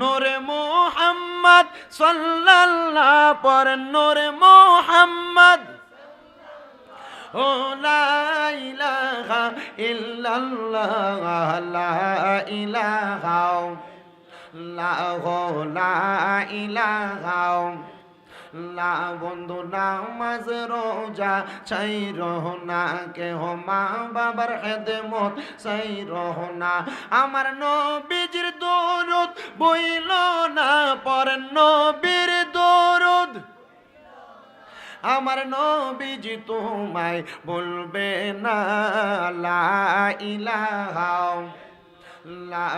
নূরে মোহাম্মদ সাল্লাল্লাহ পর নূরে মোহাম্মদ। ও লা ইলাহা ইল্লাল্লাহ লা ইলাহা লা ইলাহা। লা বন্ধু, নামাজ, রোজা চাই রহনা কে হো মা বাবার খেদমত চাই রহনা আমার নবীজির দরুদ বইল না, পর নবীর দরুদ। আমার নবীজি তোমায় বলবে না, লা ইলাহা লা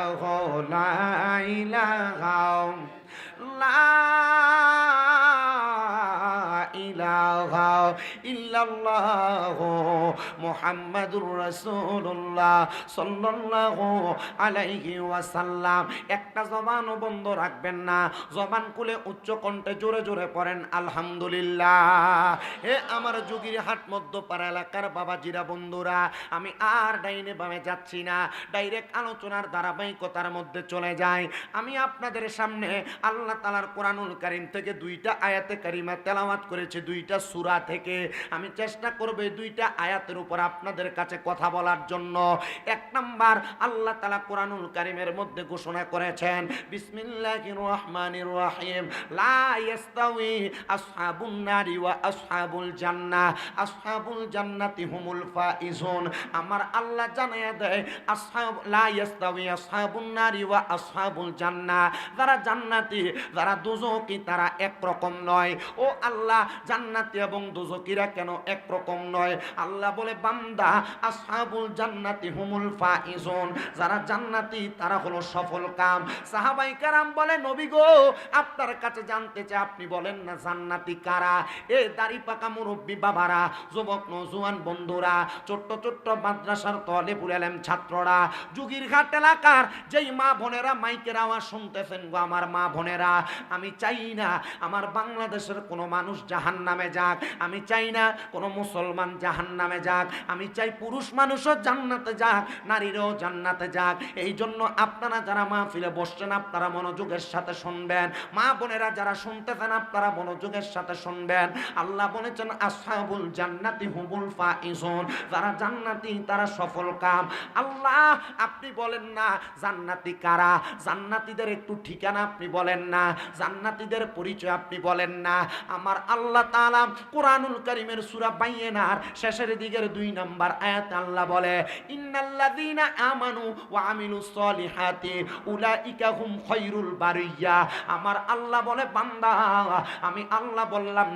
ইলাহা লা ইলাহা ইল্লাল্লাহ মুহাম্মাদুর রাসূলুল্লাহ সাল্লাল্লাহু আলাইহি ওয়াসাল্লাম। একটা জবানও বন্ধ রাখবেন না। জবান খুলে উচ্চ কণ্ঠে জোরে জোরে পড়েন, আলহামদুলিল্লাহ। হে আমার যুগির হাট মধ্যপাড়া এলাকার বাবাজিরা, বন্ধুরা, আমি আর ডাইনে বামে যাচ্ছি না। ডাইরেক্ট আলোচনার ধারাবাহিকতার মধ্যে চলে যাই। আমি আপনাদের সামনে আল্লাহ তালার কোরআনুল কারিম থেকে দুইটা আয়াতে কারিমা তেলাওয়াত করেছে, দুইটা সূরা থেকে। আমি চেষ্টা করব দুইটা আয়াতের উপর আপনাদের কাছে কথা বলার জন্য। এক নাম্বার, আল্লাহ তালা কোরআনুল কারিমের মধ্যে ঘোষণা করেছেন, বিসমিল্লাহির রহমানির রহিম, লা ইয়াস্তাউই আসহাবুন নারি ওয়া আসহাবুল জান্নাহ, আসহাবুল জান্নাতি হুমুল ফাইজুন। আমার আল্লাহ জানায়া দেয়, আসহাব, লা ইয়াস্তাউই আসহাবুন নারি ওয়া আসহাবুল জান্নাহ। যারা জান্নাতি, যারা দুজকি, তারা একরকম নয়। ও আল্লাহ, জান্নাতি এবং দুজকিরা কেন একরকম নয়? আল্লাহ বলে, বান্দা, আসহাবুল জান্নাতি হুমুল ফাইজুন। যারা জান্নাতি, তারা হলো সফল কাম। সাহাবাই কারাম বলে, নবী গো, আপনার কাছে জানতে চাই, আপনি বলেন না, জান্নাতি কারা? এ দাড়ি পাকা মুরব্বী বাবারা, যুবক নজুয়ান বন্ধুরা, ছোট্ট ছোট্ট মাদ্রাসার তলে পুরালেম ছাত্ররা, যুগির ঘাট এলাকার যেই মা বোনেরা মাইকের আওয়াজ শুনতেছেন গো আমার মা বোনেরা, আমি চাই না আমার বাংলাদেশের কোনো মানুষ জাহান নামে যাক, আমি চাই না কোনো মুসলমান জাহান নামে যাক। আমি চাই পুরুষ মানুষও জান্নাতে যাক, নারীরও জান্নাতে যাক। এই জন্য আপনারা যারা মাহফিলে বসছেন, আপনারা মনোযোগের সাথে শুনবেন। মা বোনেরা যারা শুনতেছেন, আপনারা মনোযোগের সাথে শুনবেন। আল্লাহ বলেছেন, আসহাবুল জান্নাতি হুমুল ফাইজুন। যারা জান্নাতি, তারা সফল কাম। আল্লাহ, আপনি বলেন না, জান্নাতি কারা? জান্নাতীদের একটু ঠিকানা আপনি বলেন না। জান্নাতীদের পরিচয় আপনি বলেন না। আমার আল্লাহ তাআলা কোরআনুল কারীমের সূরা বাইয়েনার শেষের দিকের দুই নাম্বার আল্লাহ বলে, ইন্নাল্লাযীনা আমানু ওয়া আমিলুস সলিহাতি, উলাইকা হুম আমার আল্লাহ বলে, বান্দা, আমি আল্লাহ বললাম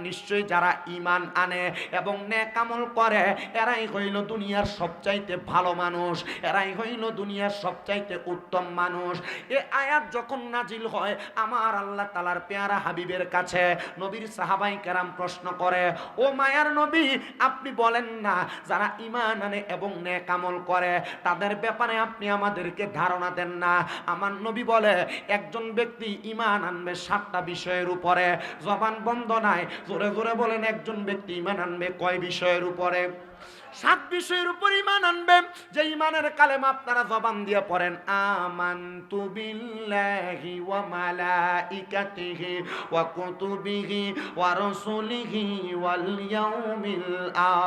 যারা ঈমান আনে এবং নেক আমল করে, এরাই হইল দুনিয়ার সবচাইতে ভালো মানুষ, এরাই হইল দুনিয়ার সবচাইতে উত্তম মানুষ। এ আয়াত যখন নাজিল হয়, আমার আল্লাহ তালার পেয়ারা হাবিবের কাছে নবীর সাহাবাই কেরাম প্রশ্ন করে মায়ার নবী, আপনি বলেন না, যারা ইমান আনে এবং নেক আমল করে, তাদের ব্যাপারে আপনি আমাদেরকে ধারণা দেন না। আমার নবী বলে, একজন ব্যক্তি ইমান আনবে সাতটা বিষয়ের উপরে, জবান বন্ধ নাই, জোরে জোরে বলেন, একজন ব্যক্তি ইমান আনবে কয় বিষয়ের উপরে? সাত বিষয়ের উপর ইমান আনবে। যে ইমানের কালেমা আপনারা জবান দিয়ে পড়েন, আমানতু বিল্লাহি ওয়া মালাইকাতিহি ওয়া কুতুবিহি ওয়া রাসূলিহি ওয়াল ইয়াউমিল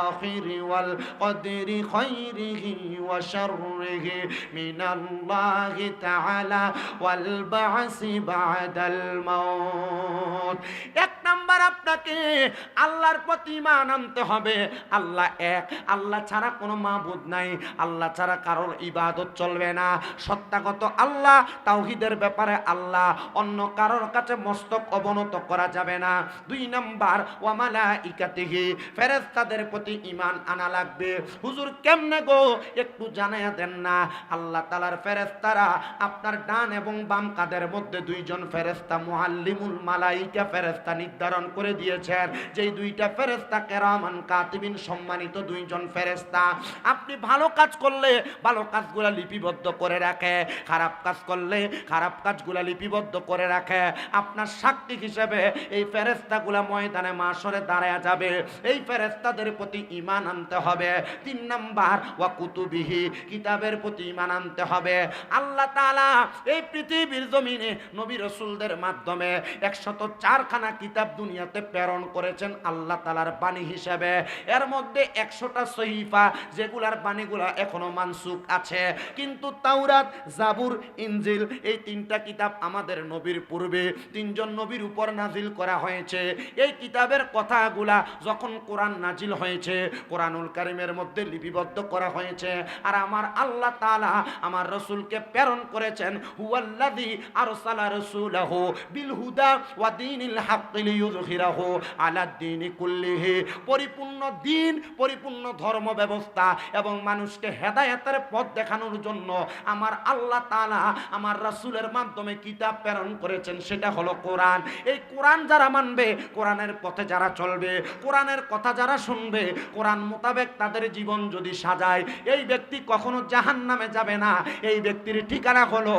আখির ওয়াল কদরি খাইরিহি ওয়া শাররিহি মিনাল্লাহি তাআলা ওয়াল বা'দাল মাউত। এক নাম্বার আপনাকে আল্লাহর প্রতি ইমান আনতে হবে। আল্লাহ এক, আল্লাহ ছাড়া কোনো মাবুদ নাই। আল্লাহ ছাড়া কারোর ইবাদত চলবে না। সত্যাগত আল্লাহ, তাওহিদের ব্যাপারে আল্লাহ, অন্য কারোর কাছে মস্তক অবনত করা যাবে না। দুই নাম্বার ওয়ামালা ইকাতিহি ফেরেস্তাদের প্রতি ইমান আনা লাগবে। হুজুর কেমনে গো? একটু জানাইয়া দেন না। আল্লাহ তালার ফেরেস্তারা আপনার ডান এবং বাম কাদের মধ্যে দুইজন ফেরেস্তা মুআল্লিমুল মালাইকা ফেরেস্তা নির্ধারণ করে দিয়েছেন। যেই দুইটা ফেরেস্তা কেরামান কাতিবিন সম্মানিত দুইজন ফেরেস্তা আপনি ভালো কাজ করলে ভালো কাজগুলা লিপিবদ্ধ করে রাখে, খারাপ কাজ করলে খারাপ কাজগুলা লিপিবদ্ধ করে রাখে। আপনার সাক্ষী হিসেবে এই ফেরেস্তাগুলা ময়দানে মাসরে দাঁড়ায় যাবে। এই ফেরেস্তাদের প্রতি ইমান আনতে হবে। তিন নাম্বার, ওয়া কুতুবিহি, কিতাবের প্রতি ইমান আনতে হবে। আল্লাহ তাআলা এই পৃথিবীর জমিনে নবী রসুলদের মাধ্যমে একশত চারখানা কিতাব দুনিয়াতে প্রেরণ করেছেন আল্লাহ তালার বাণী হিসেবে। এর মধ্যে একশোটা সহিফা, যেগুলার বাণীগুলা এখনও মানসুক আছে। কিন্তু তাওরাত, জাবুর ইঞ্জিল এই তিনটা কিতাব আমাদের নবীর পূর্বে, তিনজন নবীর উপর নাজিল করা হয়েছে। এই কিতাবের কথাগুলা যখন কোরআন নাজিল হয়েছে, কোরআনুল কারিমের মধ্যে লিপিবদ্ধ করা হয়েছে। আর আমার আল্লাহ তালা আমার রসুলকে প্রেরণ করেছেন, হুয়াল্লাযী আরসালা রাসূলাহু বিল হুদা ওয়া দীনিল লিইয়ুযহিরাহু আলা দ্বীনি কুল্লিহি। পরিপূর্ণ দিন, পরিপূর্ণ ধর্ম ব্যবস্থা এবং মানুষকে হেদায়েতের পথ দেখানোর জন্য আমার আল্লাহ তাআলা আমার রাসূলের মাধ্যমে কিতাব প্রেরণ করেছেন, সেটা হলো কোরআন। এই কোরআন যারা মানবে, কোরআনের পথে যারা চলবে, কোরআনের কথা যারা শুনবে, কোরআন মোতাবেক তাদের জীবন যদি সাজায়, এই ব্যক্তি কখনো জাহান নামে যাবে না। এই ব্যক্তির ঠিকানা হলো,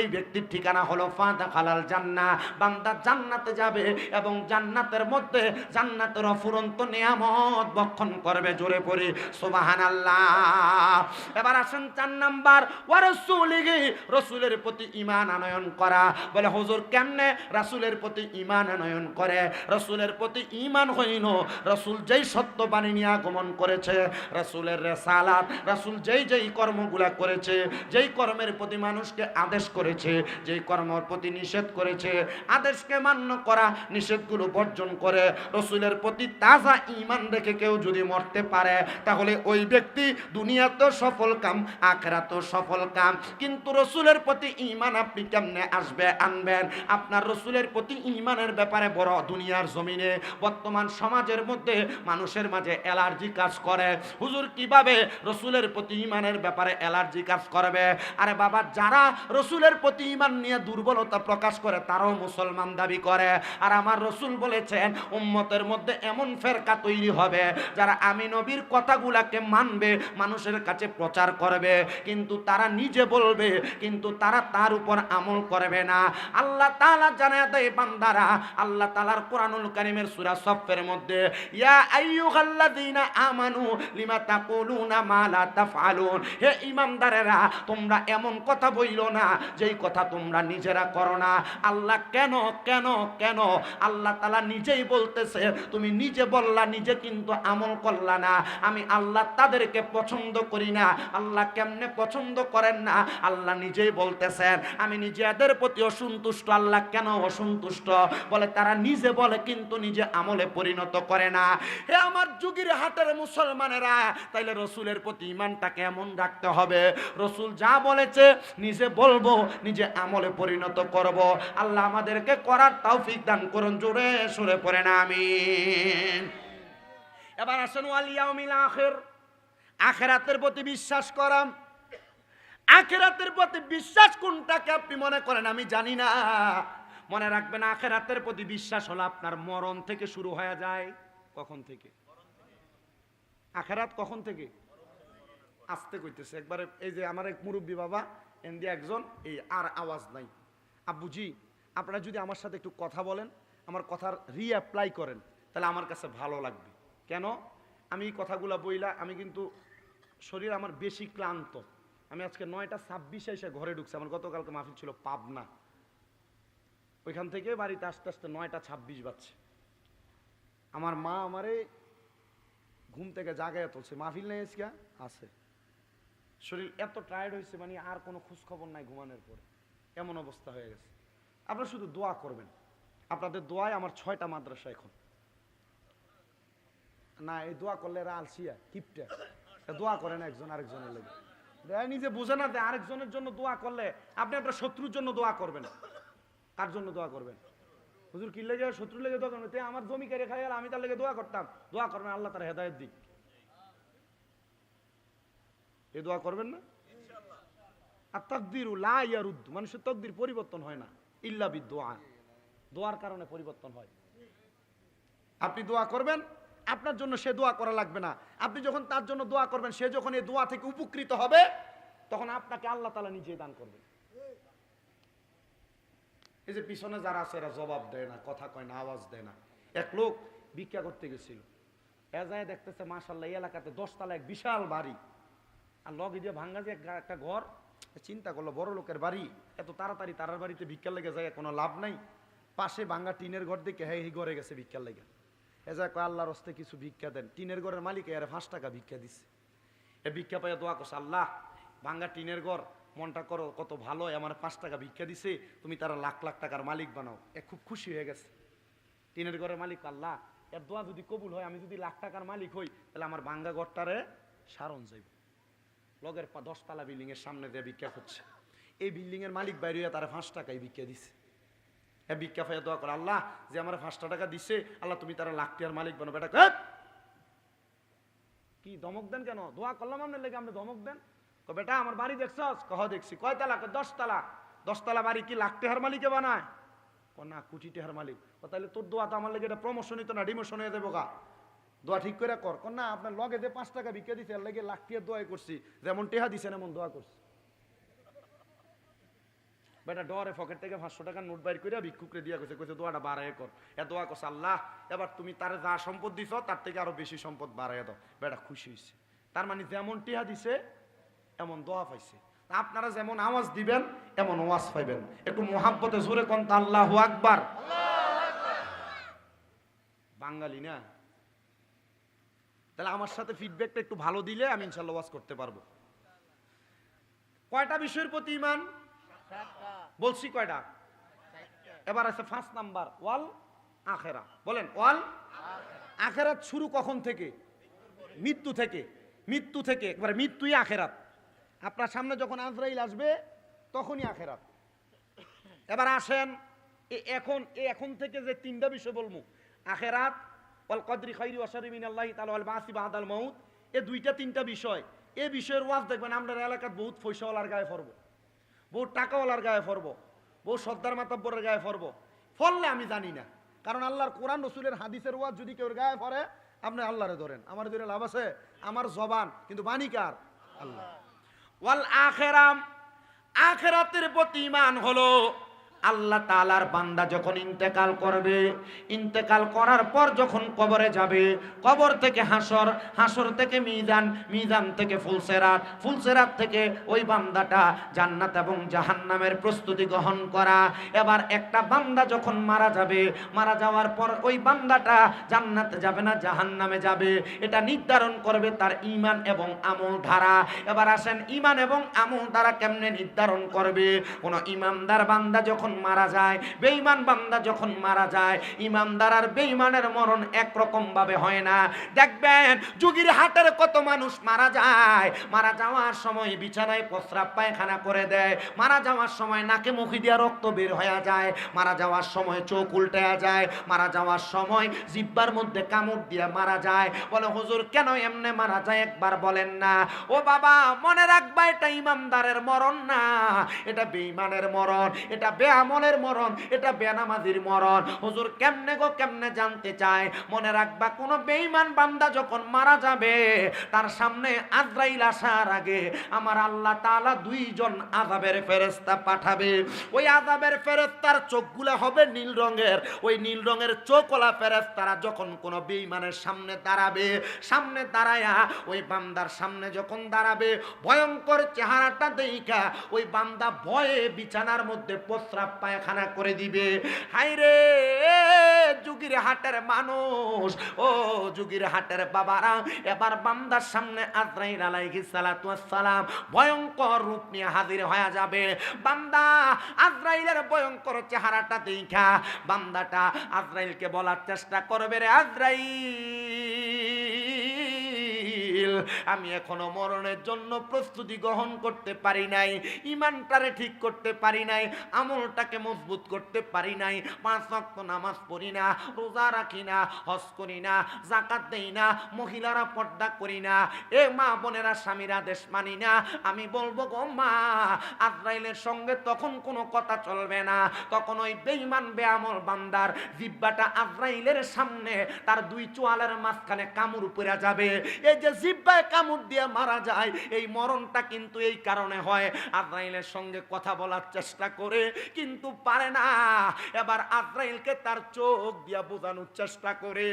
এই ব্যক্তির ঠিকানা হলো ফাঁদা খালাল জান্না বান্দা জান্নাতে যাবে এবং জান্নাতের মধ্যে জান্নাতের অফুরন্ত নিয়ামত বক্ষণ করবে জোরে পড়ে সুবাহান এবার আসেন চার নাম্বার রাসূলের প্রতি ইমান আনয়ন করা। বলে, হুজুর, কেমনে রাসুলের প্রতি ইমান আনয়ন করে? রাসূলের প্রতি ইমান হইল, রসুল যেই সত্য বাণী নিয়ে আগমন করেছে, রাসূলের রেসালাত, রাসূল যেই যেই কর্মগুলা করেছে, যেই কর্মের প্রতি মানুষকে আদেশ করেছে, যেই কর্মের প্রতি নিষেধ করেছে, আদেশকে মান্য করা নিষেধগুলো বর্জন করে রসুলের প্রতি তাজা ইমান রেখে কেউ যদি মরতে পারে, তাহলে ওই ব্যক্তি দুনিয়াতেও সফল কাম, আখরাতেও সফল কাম। কিন্তু রসুলের প্রতি ইমান আপনি কেমনে আসবে, আনবেন? আপনার রসুলের প্রতি ইমানের ব্যাপারে বড় দুনিয়ার জমিনে, বর্তমান সমাজের মধ্যে মানুষের মাঝে অ্যালার্জি কাজ করে। হুজুর, কীভাবে রসুলের প্রতি ইমানের ব্যাপারে অ্যালার্জি কাজ করবে? আরে বাবা, যারা রসুলের প্রতি ইমান নিয়ে দুর্বলতা প্রকাশ করে, তারাও মুসলমান দাবি করে। আর আমার রসুল বলেছেন, উম্মতের মধ্যে এমন ফেরকা তৈরি হবে যারা আমি নবীর কথাগুলাকে মানবে, মানুষের কাছে প্রচার করবে, কিন্তু তারা নিজে বলবে, কিন্তু তারা তার উপর আমল করবে না। আল্লাহ তাআলা জানায় দেয় বান্দারা, আল্লাহ তাআলার কোরআনুল কারীমের সূরা সফের মধ্যে হে ঈমানদারেরা তোমরা এমন কথা বইলো না, যেই কথা তোমরা নিজেরা করো না। আল্লাহ কেন কেন কেন? আল্লাহ তালা নিজেই বলতেছে, তুমি নিজে বললা, নিজে কিন্তু আমল করলা না। আমি আল্লাহ তাদেরকে পছন্দ করি না। আল্লাহ কেমনে পছন্দ করেন না? আল্লাহ নিজেই বলতেছেন, আমি নিজেদের প্রতি অসন্তুষ্ট, আল্লাহ কেন অসন্তুষ্ট? বলে, তারা নিজে বলে কিন্তু নিজে আমলে পরিণত করে না। হে আমার যুগের হাতের মুসলমানেরা, তাইলে রসুলের প্রতি ইমানটাকে এমন রাখতে হবে। রসুল যা বলেছে, নিজে বলব, নিজে আমলে পরিণত করব। আল্লাহ আমাদেরকে করার তৌফিক দান করুন। জোরে সুরে পড়ে না, আমিন। এবার আসেন ওয়ালিয়াউমিল আখির। আখেরাতের প্রতি বিশ্বাস করাম। আখেরাতের প্রতি বিশ্বাস কোনটাকে আপনি মনে করেন? আমি জানি না। মনে রাখবেন, আখেরাতের প্রতি বিশ্বাস হলো আপনার মরণ থেকে শুরু হয়ে যায়। কখন থেকে? আখেরাত কখন থেকে? আসতে কইতেছে। একবারে এই যে আমার এক মুরব্বী বাবা এন্দি একজন, এই আর আওয়াজ নাই। আব্বুজি, আপনারা যদি আমার সাথে একটু কথা বলেন। আমার কথার রিঅ্যাপ্লাই করেন, তাহলে আমার কাছে ভালো লাগবে। কেন? আমি এই কথাগুলা বইলা আমি কিন্তু শরীর আমার বেশি ক্লান্ত। আমি আজকে নয়টা ছাব্বিশে এসে ঘরে ঢুকছি, আমার গতকালকে মাহফিল ছিল পাবনা। ওইখান থেকে বাড়িতে আস্তে আস্তে নয়টা ছাব্বিশ বাজছে। আমার মা আমারে ঘুম থেকে জাগায় তুলছে, মাহফিল নেই আজকে? আছে। শরীর এত টায়ার্ড হয়েছে মানে আর কোনো খোঁজ খবর নাই ঘুমানোর পরে। এমন অবস্থা হয়ে গেছে। আপনারা শুধু দোয়া করবেন। আপনাদের দোয়ায় আমার ছয়টা মাদ্রাসা এখন। না, এই দোয়া করলে এরা আলসিয়া, কিপটা। দোয়া করেন একজন আরেকজনের লেগে। নিজে বুঝে না যে আরেকজনের জন্য দোয়া করলে আপনি আপনার শত্রুর জন্য দোয়া করবেন। কার জন্য দোয়া করবেন? হুজুর কি লেগে শত্রু লেগে দোয়া করবেন? আমার জমি কেড়ে খাই আমি তার লেগে দোয়া করতাম। দোয়া করবেন, আল্লাহ তার হেদায়ত দিক। এ দোয়া করবেন না? আর তকদির লা ইয়ারুদ মানুষের তকদির পরিবর্তন হয় না। ইল্লা বিদ দোয়া দোয়ার কারণে পরিবর্তন হয়। আপনি দোয়া করবেন, আপনার জন্য সে দোয়া করা লাগবে না। আপনি যখন তার জন্য দোয়া করবেন, সে যখন এই দোয়া থেকে উপকৃত হবে, তখন আপনাকে আল্লাহ তালা নিজেই দান করবেন। এই যে পিছনে যারা আছে, এরা জবাব দেয় না, কথা কয় না, আওয়াজ দেয় না। এক লোক ভিক্ষা করতে গেছিল। এ যায় দেখতেছে মাসাল্লাহ এলাকাতে দশতলা এক বিশাল বাড়ি। আর লগে দিয়ে ভাঙ্গা যে একটা ঘর চিন্তা করল, বড় লোকের বাড়ি। এত তাড়াতাড়ি তারার বাড়িতে ভিক্ষা লেগে যায়, কোনো লাভ নাই। পাশে ভাঙ্গা টিনের ঘর দেখে হ্যাঁ এই ঘরে গেছে ভিক্ষার লেগে এ যায় কয়, আল্লাহর হস্তে কিছু ভিক্ষা দেন। টিনের ঘরের মালিক এর পাঁচ টাকা ভিক্ষা দিছে। এ ভিক্ষা পাইয়া দোয়া করছে, আল্লাহ, ভাঙ্গা টিনের ঘর, মনটা করো কত ভালো আমার পাঁচ টাকা ভিক্ষা দিছে, তুমি তারা লাখ লাখ টাকার মালিক বানাও। এ খুব খুশি হয়ে গেছে। টিনের ঘরের মালিক আল্লাহ, এর দোয়া যদি কবুল হয়, আমি যদি লাখ টাকার মালিক হই, তাহলে আমার ভাঙ্গা ঘরটারে সারণ যাইব। লগের দশতলা বিল্ডিং এর সামনে দিয়ে ভিক্ষা করছে। এই বিল্ডিং এর মালিক বাইরে তারা পাঁচ টাকায় ভিক্ষা দিছে। এ ভিক্ষা পাইয়া দোয়া করে। আল্লাহ যে আমার পাঁচটা টাকা দিছে আল্লাহ তুমি তারা লাখ টাকার মালিক বানো বেটা। কি ধমক দেন কেন? দোয়া করলাম আপনার লেগে আপনি ধমক দেন। কয়, বেটা আমার বাড়ি দেখছস? কহ দেখছি। কয় তালা? দশ তালা দশ তালা বাড়ি কি লাখ টাকার মালিকে বানায়? ক না কোটি টাকার মালিক। ও তাহলে তোর দোয়া তো আমার লেগে এটা প্রমোশনই তো না ডিমোশন হয়ে দেবো গা। দোয়া ঠিক করে। কর না আপনার লগে যে পাঁচ টাকা বিকে দিছে এর লেগে লাখ টাকার দোয়াই করছি। যেমন টেহা দিছেন এমন দোয়া করছি। বেটা ডরে পকেট থেকে পাঁচশো টাকার নোট বাইর করে ভিক্ষুকরে দিয়া কইছে কইছে, দোয়াটা বাড়াই কর। এ দোয়া আল্লাহ, এবার তুমি তার যা সম্পদ দিছ, তার থেকে আরও বেশি সম্পদ বাড়াই দাও। বেটা খুশি হয়েছে তার মানে যেমন টিহা দিছে, এমন দোয়া পাইছে। আপনারা যেমন আওয়াজ দিবেন, এমন ওয়াজ পাইবেন। একটু মোহাব্বতে জোরে কোন আল্লাহ আকবার। বাঙালি না? তাহলে আমার সাথে ফিডব্যাকটা একটু ভালো দিলে আমি ইনশাল্লাহ ওয়াজ করতে পারব। কয়টা বিষয়ের প্রতি ইমান? বলছি কয়টা? এবার আছে ফার্স্ট নাম্বার ওয়াল আখেরা। বলেন ওয়াল আখেরাত শুরু কখন থেকে? মৃত্যু থেকে। মৃত্যু থেকে একবারে মৃত্যুই আখেরাত। আপনার সামনে যখন আজরাইল আসবে তখনই আখেরাত। এবার আসেন এ এখন এ এখন থেকে যে তিনটা বিষয় বলব। আখেরাত ওয়াল কদরি খৈরি ওয়াসারি মিনাল্লাহি তাআলা ওয়াল বাসি বাদাল মাউত। এ দুইটা তিনটা বিষয়। এ বিষয়ের ওয়াজ দেখবেন আমরা এলাকার বহুত পয়সাওয়ালার গায়ে পড়ব। বহু টাকাওয়ালার গায়ে ফরবো বউ সর্দার মাতাব্বরের গায়ে ফরবো। ফললে আমি জানি না। কারণ আল্লাহর কোরআন, রসুলের হাদিসের ওয়াজ যদি কেউ গায়ে ফরে, আপনি আল্লাহরে ধরেন। আমার ধরে লাভ আছে? আমার জবান। কিন্তু বাণিকার আল্লাহ। ওয়াল আখেরাম। আখেরাতের প্রতি ইমান হলো আল্লাহ তালার বান্দা যখন ইন্তেকাল করবে, ইন্তেকাল করার পর যখন কবরে যাবে, কবর থেকে হাসর হাসর থেকে মিজান মিজান থেকে ফুলসেরাত ফুলসেরাত থেকে ওই বান্দাটা জান্নাত এবং জাহান্নামের প্রস্তুতি গ্রহণ করা। এবার একটা বান্দা যখন মারা যাবে, মারা যাওয়ার পর ওই বান্দাটা জান্নাত যাবে না, জাহান্নামে যাবে। এটা নির্ধারণ করবে তার ইমান এবং আমল ধারা। এবার আসেন ইমান এবং আমল ধারা কেমনে নির্ধারণ করবে? কোনো ইমানদার বান্দা যখন মারা যায়, বেঈমান বান্দা যখন মারা যায়, ইমানদার আর বেঈমানের মরণ একরকম ভাবে হয় না। দেখবেন, যুগির হাটের কত মানুষ মারা যায়, মারা যাওয়ার সময় বিছানায় প্রস্রাব পায়খানা করে দেয়, মারা যাওয়ার সময় নাকে মুখি দিয়া রক্ত বের হয়ে যায়, মারা যাওয়ার সময় চোখ উল্টে যায়, মারা যাওয়ার সময় জিব্বার মধ্যে কামড় দিয়ে মারা যায়। বলে, হুজুর, কেন এমনে মারা যায়? একবার বলেন না। ও বাবা, মনে রাখবা, এটা ইমানদারের মরণ না, এটা বেঈমানের মরণ, এটা বেআমলের মরণ, এটা বেনামাজির মরণ। হুজুর কেমনে গো, কেমনে জানতে চায়? মনে রাখবা, কোন বেঈমান বান্দা যখন মারা যাবে, তার সামনে আজরাইল আসার আগে আমার আল্লাহ তাআলা দুইজন আযাবের ফেরেশতা পাঠাবে। ওই আযাবের ফেরেশতার চোখগুলো হবে নীল রঙের। ওই নীল রঙের চোখওয়ালা ফেরেশতারা যখন কোন বেঈমানের সামনে দাঁড়াবে, সামনে দাঁড়ায়া ওই বান্দার সামনে যখন দাঁড়াবে, ভয়ঙ্কর চেহারাটা দেইখা ওই বান্দা ভয়ে বিছানার মধ্যে প্রস্রাব পায়খানা করে দিবে। হাইরে যুগির হাটের মানুষ, ও যুগির হাটের বাবারা, এবার বান্দার সামনে আজরাইল আলাইহিস সালাতু সালাম ভয়ঙ্কর রূপ নিয়ে হাজির হয়ে যাবে। বান্দা, আজরাইলের ভয়ঙ্কর চেহারাটা দেখা। বান্দাটা আজরাইলকে বলার চেষ্টা করবে রে আজরাইল। আমি এখনও মরণের জন্য প্রস্তুতি গ্রহণ করতে পারি নাই ইমানটারে ঠিক করতে পারি নাই, আমলটাকে মজবুত করতে পারি নাই, পাঁচ ওয়াক্ত নামাজ পড়ি না, রোজা রাখি না, হজ করি না জাকাত দেই না, মহিলারা পর্দা করি না, এ মা বোনেরা স্বামীর আদেশ মানি না, আমি বলব গো মা, আজরাইলের সঙ্গে তখন কোনো কথা চলবে না, তখন ওই বেঈমান, বেআমল বান্দার জিব্বাটা আজরাইলের সামনে, তার দুই চোয়ালের মাঝখানে কামড় উপরে যাবে, এই যে জিব্বায় কামড় দিয়ে মারা যায়। এই মরণটা কিন্তু এই কারণে হয়। আজরাইলের সঙ্গে কথা বলার চেষ্টা করে কিন্তু পারে না। এবার আজরাইলকে তার চোখ দিয়া বোঝানোর চেষ্টা করে।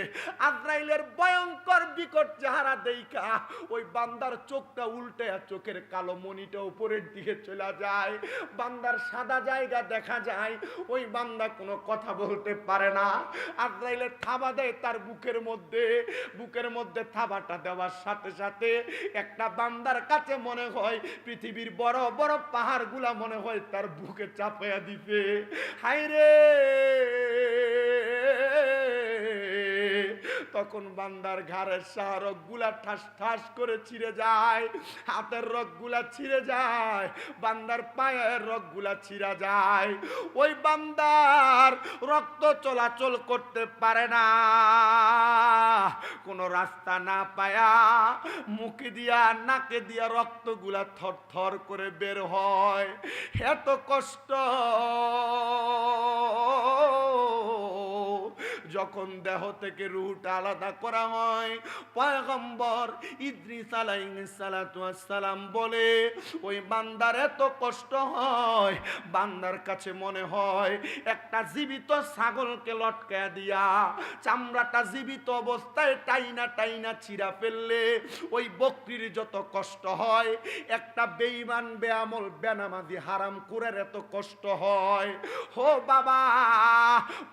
আজরাইলের ভয়ঙ্কর বিকট চেহারা দেইখা ওই বান্দার চোখটা উল্টে আর চোখের কালো মনিটা উপরের দিকে চলে যায়। বান্দার সাদা জায়গা দেখা যায়। ওই বান্দা কোনো কথা বলতে পারে না। আজরাইলের থাবা দেয় তার বুকের মধ্যে। বুকের মধ্যে থাবাটা দেওয়ার সাথে সাথে একটা বান্দার কাছে মনে হয় পৃথিবীর বড় বড় পাহাড়গুলা মনে হয় তার বুকে চাপাইয়া দিবে। হাই রে তখন বান্দার ঘাড়ের শাহরকগুলা ঠাস ঠাস করে ছিঁড়ে যায়, হাতের রকগুলা ছিঁড়ে যায়, বান্দার পায়ের রকগুলা ছিঁড়া যায়। ওই বান্দার রক্ত চলাচল করতে পারে না। কোনো রাস্তা না পায়া, মুখে দিয়া, নাকে দিয়া রক্তগুলা থর থর করে বের হয়। এত কষ্ট। যখন দেহ থেকে রুহটা আলাদা করা হয়, পয়গম্বর ইদ্রিস সালাম বলে, ওই বান্দার এত কষ্ট হয়, বান্দার কাছে মনে হয় একটা জীবিত ছাগলকে লটকায় দিয়া, চামড়াটা জীবিত অবস্থায় টাইনা টাইনা ছিঁড়া ফেললে, ওই বকরির যত কষ্ট হয়, একটা বেঈমান, বেআমল, বেনামাজি হারাম কুরের এত কষ্ট হয়। হো বাবা,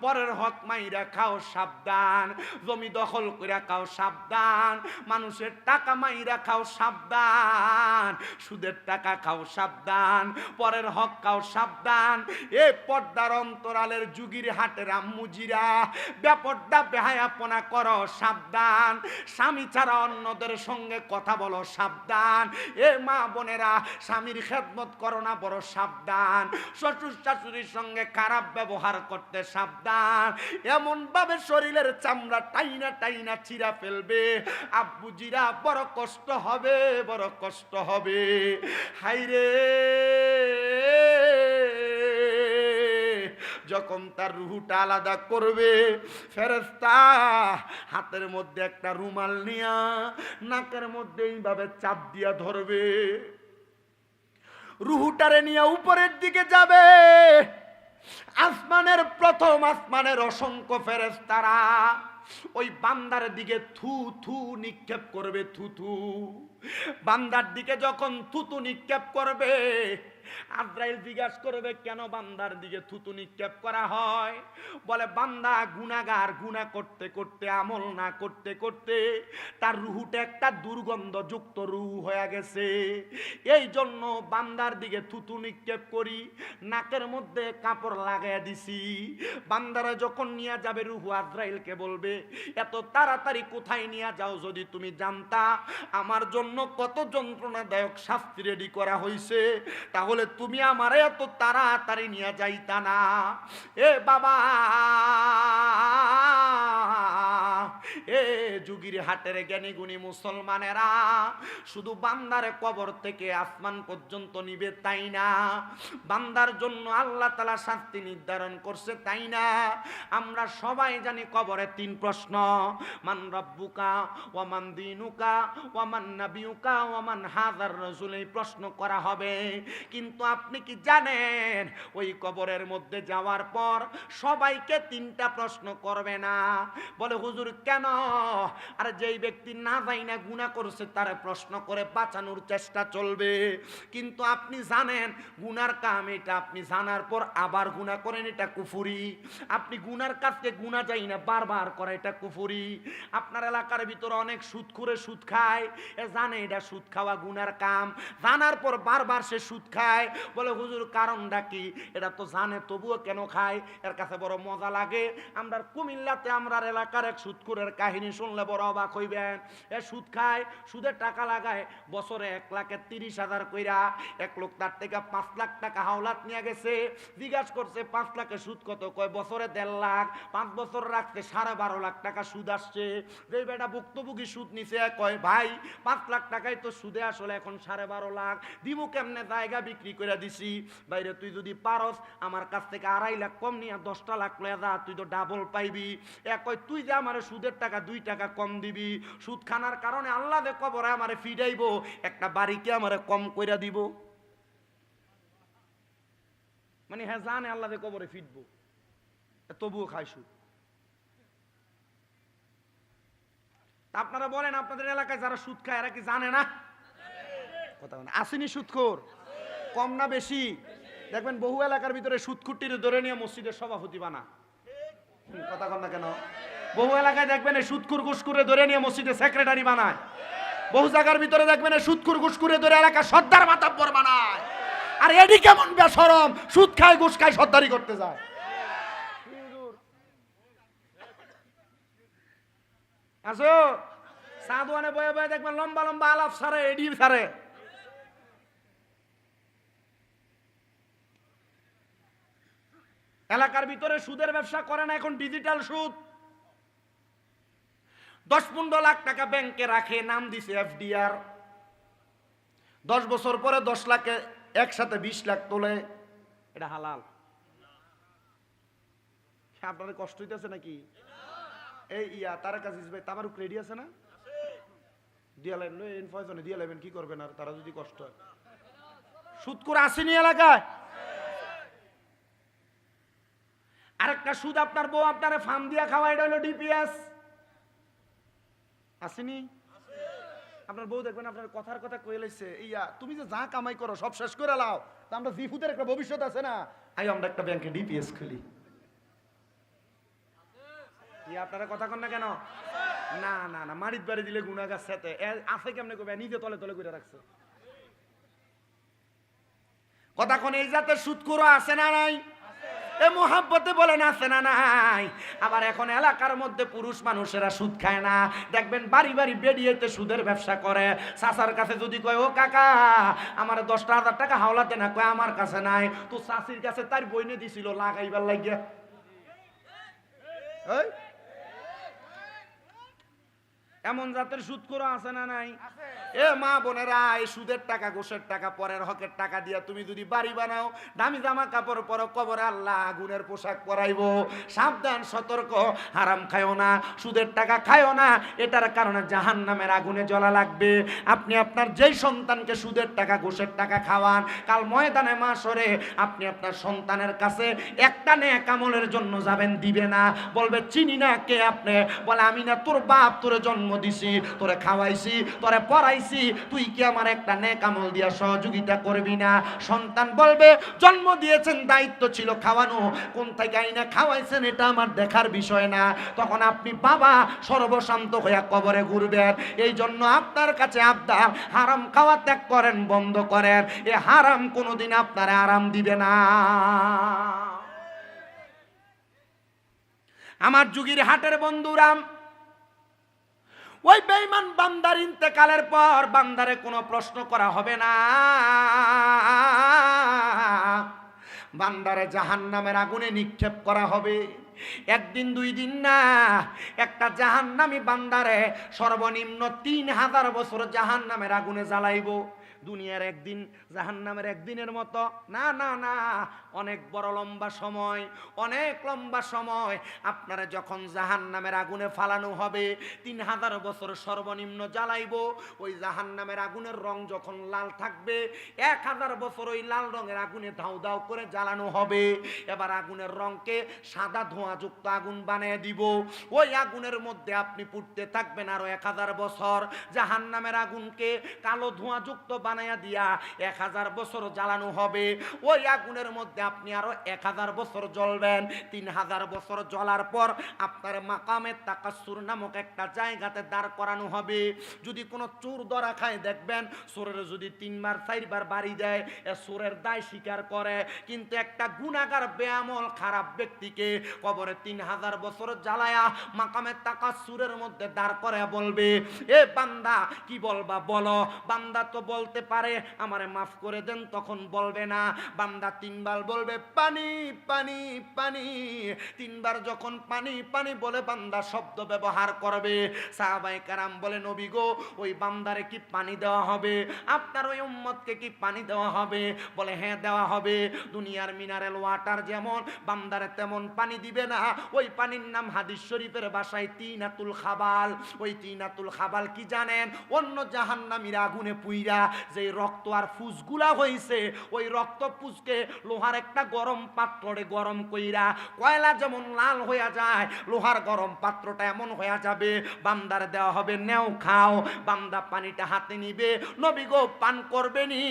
পরের হক মাইরা খাও সাবধান। জমি দখল করে খাও সাবধান। মানুষের টাকা মাইরা খাও সাবধান। সুদের টাকা খাও সাবধান। পরের হক খাও সাবধান। এ পর্দার অন্তরালের যুগির হাটের আম্মুজিরা ব্যাপরটা বেহায়াপনা করো সাবধান। স্বামী ছাড়া অন্যদের সঙ্গে কথা বলো সাবধান। এ মা বোনেরা, স্বামীর খেদমত করো না বড় সাবধান। শ্বশুর শাশুড়ির সঙ্গে খারাপ ব্যবহার করতে সাবধান। এমন ভাবে শরীরের চামড়া টাইনা টাইনা চিরা ফেলবে। আব্বুজিরা বড় কষ্ট হবে, বড় কষ্ট হবে। হাইরে যখন তার রুহুটা আলাদা করবে ফেরেস্তা হাতের মধ্যে একটা রুমাল নিয়া নাকের মধ্যে এইভাবে চাপ দিয়া ধরবে। রুহুটারে নিয়ে উপরের দিকে যাবে। আসমানের প্রথম আসমানের অসংখ্য ফেরেস তারা ওই বান্দার দিকে থু থু নিক্ষেপ করবে থুথু বান্দার দিকে যখন থুতু নিক্ষেপ করবে আজরাইল জিজ্ঞাসা করবে, কেন বান্দার দিকে থুতু নিক্ষেপ করা হয়? বলে, বান্দা গুনাগার গুনা করতে করতে, আমল না করতে করতে, তার রুহুটা একটা দুর্গন্ধযুক্ত রুহু হয়ে গেছে। এই জন্য বান্দার দিকে থুতু নিক্ষেপ করি, নাকের মধ্যে কাপড় লাগাইয়া দিছি। বান্দারা যখন নিয়ে যাবে, রুহু আজরাইলকে বলবে, এত তাড়াতাড়ি কোথায় নিয়ে যাও যদি তুমি জানতা? আমার জন্য কত যন্ত্রণাদায়ক শাস্তি রেডি করা হয়েছে তাহলে তুমি আমারে এত তাড়াতাড়ি নিয়ে যাইতা না। এ বাবা, এ যুগির হাটের জ্ঞানী গুণী মুসলমানেরা, শুধু বান্দার কবর থেকে আসমান পর্যন্ত নিবে তাই না? বান্দার জন্য আল্লাহ তালা শাস্তি নির্ধারণ করছে তাই না? আমরা সবাই জানি কবরে তিন প্রশ্ন, মান রব্বুকা ওয়ামান দিনুকা ওয়ামান নাবিউকা ওয়ামান হাজার রসুল এই প্রশ্ন করা হবে। কিন্তু আপনি কি জানেন? ওই কবরের মধ্যে যাওয়ার পর সবাইকে তিনটা প্রশ্ন করবে না। বলে, হুজুর, কেন? আর যেই ব্যক্তি না যাই না গুণা করছে, তার প্রশ্ন করে বাঁচানোর চেষ্টা চলবে। কিন্তু আপনি জানেন, গুনার কাম এটা। আপনি জানার পর আবার গুণা করেন, এটা কুফুরি। আপনি গুনার কাজকে গুণা যাই না, বারবার করে, এটা কুফুরি। আপনার এলাকার ভিতরে অনেক সুদ করে সুদ খায়। এ জানে এটা সুদ খাওয়া গুনার কাম। জানার পর বারবার সে সুদ খায়। খায়। বলে, হুজুর, কারণটা কি? এটা তো জানে, তবুও কেন খায়? এর কাছে বড় মজা লাগে। আমরা কুমিল্লাতে, আমরা এলাকার এক সুদকুরের কাহিনী শুনলে বড় অবাক হইবেন। এ সুদ খায়, সুদের টাকা লাগায়, বছরে এক লাখে তিরিশ হাজার কইরা এক লোক তার থেকে পাঁচ লাখ টাকা হাওলাত নিয়ে গেছে। জিজ্ঞাসা করছে, পাঁচ লাখে সুদ কত? কয়, বছরে দেড় লাখ। পাঁচ বছর রাখতে সাড়ে বারো লাখ টাকা সুদ আসছে। যে বেটা ভুক্তভোগী সুদ নিছে, কয়, ভাই, পাঁচ লাখ টাকায় তো সুদে আসলে এখন সাড়ে বারো লাখ। দিমু কেমনে জায়গা বিক্রি করে দিছি। বাইরে তুই যদি পারস, আমার কাছ থেকে আড়াই লাখ কম নিয়ে দশটা লাখ লয়ে যা, তুই তো ডাবল পাইবি। এ কয়, তুই যে আমার সুদের টাকা, দুই টাকা কম দিবি। সুদ খানার কারণে আল্লাহ দে কবরে আমারে ফিডাইবো একটা বাড়িকে আমারে কম কইরা দিব? মানে হ্যাঁ জানে আল্লাহ দে কবরে ফিটবো তবুও খায় সুদ। আপনারা বলেন, আপনাদের এলাকায় যারা সুদ খায়, এরা কি জানে না? কথা আসেনি সুদখোর। কম না বেশি। দেখবেন বহু এলাকার ভিতরে সুদখুটির ধরে নিয়ে মসজিদের সভাপতি বানা। কথা কন না কেন? বহু এলাকায় দেখবেন এই সুদকুর ঘুষকুরে ধরে নিয়ে মসজিদে সেক্রেটারি বানায়। বহু জায়গার ভিতরে দেখবেন এই সুদকুর ঘুষকুরে ধরে এলাকা সর্দার মাতাব্বর বানায়। আর এডি কেমন বেসরম, সুদ খায়, ঘুষ খায়, সর্দারি করতে যায়। আসো। সাধুয়ানে বয়ে বয়ে দেখবেন লম্বা লম্বা আলাপ সারে, এডি সারে। এলাকার ভিতরে সুদের ব্যবসা করে না, এখন ডিজিটাল সুদ। দশ পনেরো লাখ টাকা ব্যাংকে রাখে, নাম দিছে এফডিআর। দশ বছর পরে দশ লাখে একসাথে বিশ লাখ তোলে। এটা হালাল। আপনাদের কষ্ট হইতেছে নাকি? এই ইয়া তারা কাছে ভাই তামারুক রেডি আছে না? দিয়া লাইন দিয়া লাইবেন কি করবেন আর, তারা যদি কষ্ট হয়। সুদ করে আসেনি এলাকায়। আরেকটা সুদ আপনার বউ আপনার ফার্ম দিয়া খাওয়া এটা হলো ডিপিএস আসেনি? আপনার বউ দেখবেন আপনার কথার কথা কয়ে লাইছে, ইয়া, তুমি যে যা কামাই করো, সব শেষ করে লাও। তা আমরা জিফুদের একটা ভবিষ্যৎ আছে না? আই, আমরা একটা ব্যাংকে ডিপিএস খুলি। আপনারা কথা কন না কেন? না না না, মারিত বাড়ি দিলে গুণাগার সাথে আছে কেমনে কবে নিজে তলে তলে করে রাখছে। কথা কোন, এই জাতের সুৎকুরো আছে না নাই? এ মোহাব্বতে বলেন আছে না নাই? আবার এখন এলাকার মধ্যে পুরুষ মানুষেরা সুদ খায় না। দেখবেন বাড়ি বাড়ি বেরিয়েতে সুদের ব্যবসা করে। চাচার কাছে যদি কয়, ও কাকা, আমার দশটা হাজার টাকা হাওলাতে না, কয়, আমার কাছে নাই। তো চাষির কাছে তার বইনে দিছিল, লাগাইবার লাগিয়া? এমন জাতের সুদ করে আছে না নাই? এ মা বোনেরা এই সুদের টাকা গোসের টাকা পরের হকের টাকা দিয়া তুমি যদি বাড়ি বানাও দামি জামা কাপড় পরো কবরে আল্লাহ আগুনের পোশাক পরাইবো। সাবধান সতর্ক হারাম খায়ও না সুদের টাকা খায়ও না এটার কারণে জাহান নামের আগুনে জ্বলা লাগবে। আপনি আপনার যেই সন্তানকে সুদের টাকা ঘুষের টাকা খাওয়ান কাল ময়দানে মা সরে আপনি আপনার সন্তানের কাছে একটা নে কামলের জন্য যাবেন দিবে না। বলবে চিনি না কে আপনি? বলে আমি না তোর বাপ তোরে জন্ম দিছি, তোরে খাওয়াইছি, তোরে পড়াইছি, তুই কি আমার একটা নে কামল দিয়া সহযোগিতা করবি না? সন্তান বলবে, জন্ম দিয়েছেন, দায়িত্ব ছিল খাওয়ানো। কোন থেকে আইনা খাওয়াইছেন, এটা আমার দেখার বিষয় না। তখন আপনি বাবা সর্বশান্ত হইয়া কবরে ঘুরবেন। এই জন্য আপনার কাছে আবদার হারাম খাওয়া ত্যাগ করেন, বন্ধ করেন। এ হারাম কোনোদিন আপনারে আরাম দিবে না। আমার যুগির হাটের বন্ধুরাম ওই বেঈমান বান্দার ইন্তেকালের পর বান্দারে কোনো প্রশ্ন করা হবে না। বান্দারে জাহান নামের আগুনে নিক্ষেপ করা হবে। একদিন, দুই দিন না, একটা জাহান্নামি বান্দারে সর্বনিম্ন তিন হাজার বছর জাহান্নামের আগুনে জ্বালাইবো। দুনিয়ার একদিন, জাহান্নামের একদিনের মতো। না না না, অনেক বড় লম্বা সময়, অনেক লম্বা সময়। আপনারা যখন জাহান্নামের আগুনে ফালানো হবে, তিন হাজার বছর সর্বনিম্ন জ্বালাইব। ওই জাহান্নামের আগুনের রং যখন লাল থাকবে, এক হাজার বছর ওই লাল রঙের আগুনে ধাউ ধাউ করে জ্বালানো হবে। এবার আগুনের রংকে সাদা ধোঁয়াযুক্ত আগুন বানিয়ে দিব। ওই আগুনের মধ্যে আপনি পুড়তে থাকবেন আরও এক হাজার বছর। জাহান্নামের আগুনকে কালো ধোঁয়াযুক্ত বানাইয়া দিয়া এক হাজার বছর জ্বালানো হবে। ওই আগুনের মধ্যে আপনি আরও এক হাজার বছর জ্বলবেন। তিন হাজার বছর জ্বলার পর আপনার মাকামের তাকাসুর নামক একটা জায়গাতে দাঁড় করানো হবে। যদি কোনো চোর ধরা খায়, দেখবেন চোরের যদি তিনবার, চারবার বাড়ি দেয়, এ চোরের দায় স্বীকার করে। কিন্তু একটা গুণাগার বেয়ামল, খারাপ ব্যক্তিকে কবরে তিন হাজার বছর জ্বালায়া মাকামের টাকা সুরের মধ্যে দাঁড় করে বলবে, এ বান্দা, কি বলবা বলো? বান্দা তো বলতে পারে, আমারে মাফ করে দেন, তখন বলবে না। বান্দা তিনবার বলবে, পানি পানি পানি। তিনবার যখন পানি পানি বলে বান্দা শব্দ ব্যবহার করবে। সাহাবাই কারাম বলে, নবী গো, ওই বান্দারে কি পানি দেওয়া হবে? আপনার ওই উম্মতকে কি পানি দেওয়া হবে? বলে হ্যাঁ দেওয়া হবে। দুনিয়ার মিনারেল ওয়াটার যেমন, বান্দারে তেমন পানি দিবে না। ওই পানির নাম হাদিস শরীফের বাসায় তিনাতুল খাবাল। ওই তিনাতুল খাবাল কি জানেন? অন্য জাহান্নামীর আগুনে পুইরা যে রক্ত আর ফুসগুলা হইছে, ওই রক্ত ফুসকে লোহার একটা গরম পাত্রে গরম কইরা কয়লা যেমন লাল হইয়া যায়, লোহার গরম পাত্রটা এমন হইয়া যাবে, বান্দার দেওয়া হবে নেও খাও, বান্দা পানিটা হাতে নিবে, নবী গো পান করবে নি?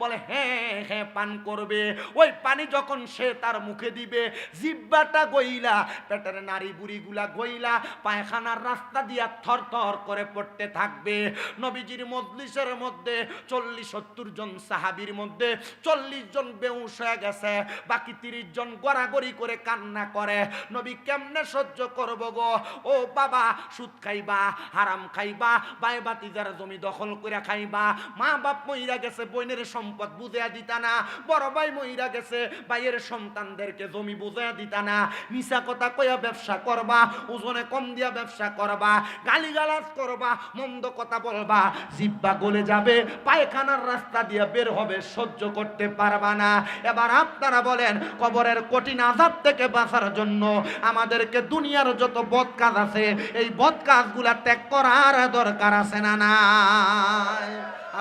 বলে হ্যাঁ হ্যাঁ পান করবে। ওই পানি যখন সে তার মুখে দিবে, জিব্বাটা গইলা, পেটের নারী বুড়িগুলা গইলা, পায়খানার রাস্তা দিয়া থর থর করে পড়তে থাকবে। নবীজির মজলিসের মধ্যে চল্লিশ, সত্তর জন সাহাবির মধ্যে চল্লিশ জন বেউস হয়ে গেছে। বাকি তিরিশ জন গড়াগড়ি করে কান্না করে। নবী কেমনে সহ্য করব গো? ও বাবা, সুদ খাইবা, হারাম খাইবা বাই বাতিজার জমি দখল করে খাইবা। মা বাপ মহিরা গেছে বইনের সম্পদ বুঝিয়া দিতা না। বড় ভাই মহিরা গেছে, ভাইয়ের সন্তানদেরকে জমি বুঝিয়া দিতা না। মিশা কথা কইয়া ব্যবসা করবা, ওজনে কম দিয়া ব্যবসা করবা, গালিগালাজ করবা, মন্দ কথা বলবা। জিব্বা গলে যাবে পায়খানার রাস্তা দিয়ে বের হবে, সহ্য করতে পারবা না। এবার আপনারা বলেন, কবরের কঠিন আজাব থেকে বাঁচার জন্য আমাদেরকে দুনিয়ার যত বদ কাজ আছে, এই বদ কাজগুলা ত্যাগ করার দরকার আছে না নাই?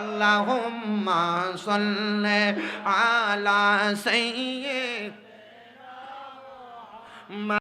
আল্লাহুম্মা সাল্লি আলা সাইয়্যিদ।